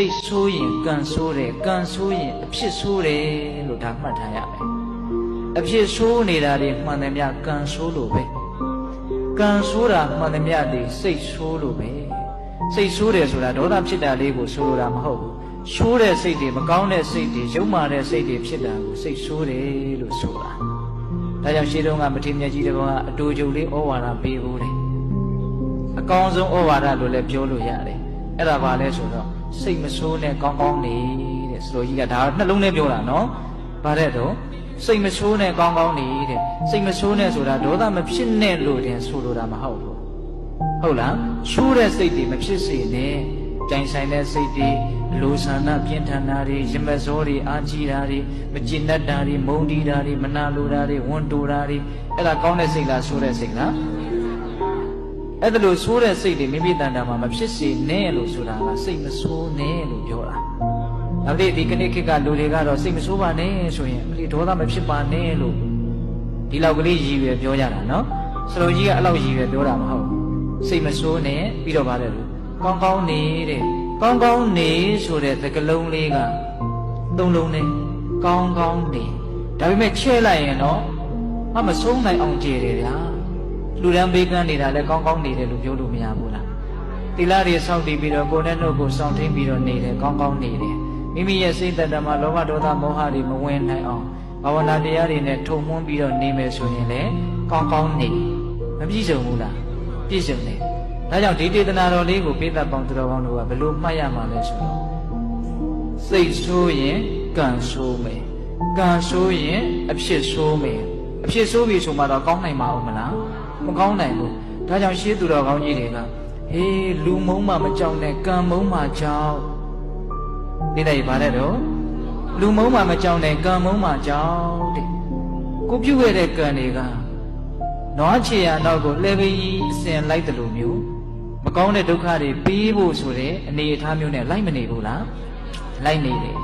စိတ်ဆိုးရင်ကံဆိုးတယ်ကံဆိုးရင်အဖြစ်ဆိုးတယ်လို့ဒါမှတ်ထားရမယ်အဖြစ်ဆိုးနေတာတွေမှန်တယ်မြကံဆိုးလို့ပဲကံဆိုးတာမှန်တယ်မြတွေစိတ်ဆိုးလို့ပဲစိတ်ဆိုးတယ်ဆိုတာဒေါသဖြစ်တာလေးကိုဆိုလိုတာမဟုတ်ဘူးဆိုးတဲ့စိတ်တွေမကောင်းတဲ့စိတ်တွေယုံမာတဲ့စိတ်တွေဖြစ်တာကိုစိတ်ဆိုးတယ်လို့ဆိုတာဒါကြောင့်ရှင်းတော့ကမထေရမြတ်ကြီးတစ်ပါးကအတူတူလေးဩဝါဒပေးဖို့တယ်အကောင်းဆုံးဩဝါဒလို့လည်းပြောလို့ရတယ်အဲ့ဒါဘာလဲဆိုတော့ စိတ်မဆိုးနဲ့ကောင်းကောင်းနေတဲ့ဆိုလိုကြီးကဒါနှလုံးထဲပြောတာနော်ဘာတဲ့တော့စိတ်မဆိုးနဲ့ကောင်းကောင်းနေတဲ့စိတ်မဆိုးနဲ့ဆိုတာဒေါသမဖြစ်နဲ့လို့တင်ဆိုလိုတာမဟုတ်ဘူးဟုတ်လားဆိုးတဲ့စိတ်တွေမဖြစ်စေနဲ့ကြိုင်ဆိုင်တဲ့စိတ်တွေလူဆန္ဒပြင်းထန်တာတွေရမဇောတွေအာကြီးတာတွေမကျင်တတ်တာတွေမုန်းတီးတာတွေမနာလိုတာတွေဝန်တိုတာတွေအဲ့ဒါကောင်းတဲ့စိတ်လားဆိုးတဲ့စိတ်လား အဲ့ဒါလို့ဆိုးတဲ့စိတ်တွေမိမိတန်တာမှာမဖြစ်စေနဲ့လို့ဆိုတာကစိတ်မဆိုးနဲ့လို့ပြောတာ။နောက်ဒီဒီကနေ့ခေတ်ကလူတွေကတော့စိတ်မဆိုးပါနဲ့ဆိုရင်အလေဒေါသမဖြစ်ပါနဲ့လို့ဒီလောက်ကလေးရည်ရွယ်ပြောကြတာနော်။စလိုကြီးကအဲ့လောက်ရည်ရွယ်ပြောတာမဟုတ်ဘူး။စိတ်မဆိုးနဲ့ပြီးတော့ပါတယ်လို့ကောင်းကောင်းနေတဲ့ကောင်းကောင်းနေဆိုတဲ့သကလုံးလေးကသုံးလုံးနဲ့ကောင်းကောင်းနေဒါပေမဲ့ချဲ့လိုက်ရင်တော့မမဆုံးနိုင်အောင်ကြည်တယ်ဗျာ။ လူရန်ဘေးကန်းနေတာလည်းကောင်းကောင်းနေတယ်လို့ပြောလို့မရဘူးလားသီလတွေစောင့်တည်ပြီးတော့ကိုယ်နဲ့နှုတ်ကိုစောင့်ထိန်ပြီးတော့နေတယ်ကောင်းကောင်းနေတယ်မိမိရဲ့စိတ်သက်တမှာလောဘဒေါသမောဟတွေမဝင်နိုင်အောင်ဘာဝနာတရားတွေနဲ့ထုံမွန်းပြီးတော့နေမယ်ဆိုရင်လည်းကောင်းကောင်းနေမပြည့်စုံဘူးလားပြည့်စုံတယ်ဒါကြောင့်ဒီတေသနာတော်လေးကိုပိဿပေါင်းသူတော်ကောင်းတို့ကဘယ်လိုမှတ်ရမှာလဲဆိုတော့စိတ်ဆိုးရင်ကံဆိုးမယ်ကံဆိုးရင်အဖြစ်ဆိုးမယ် အဖြစ်ဆိုးပြီဆိုမှတော့ကောင်းနိုင်မှာဦးမလားမကောင်းနိုင်ဘူးဒါကြောင့်ရှေးသူတော်ကောင်းကြီးတွေကဟေးလူမုံမှမကြောက်နဲ့ကံမုံမှကြောက်ဒီလိုက်ပါတဲ့တော့လူမုံမှမကြောက်နဲ့ကံမုံမှကြောက်တဲ့ကိုပြုတ်ခဲ့တဲ့ကံတွေကနွားချေရနောက်ကိုလှဲပေးကြီးအစင်လိုက်တယ်လို့မျိုးမကောင်းတဲ့ဒုက္ခတွေပေးဖို့ဆိုတဲ့အနေအထားမျိုးနဲ့လိုက်မနေဘူးလားလိုက်နေတယ်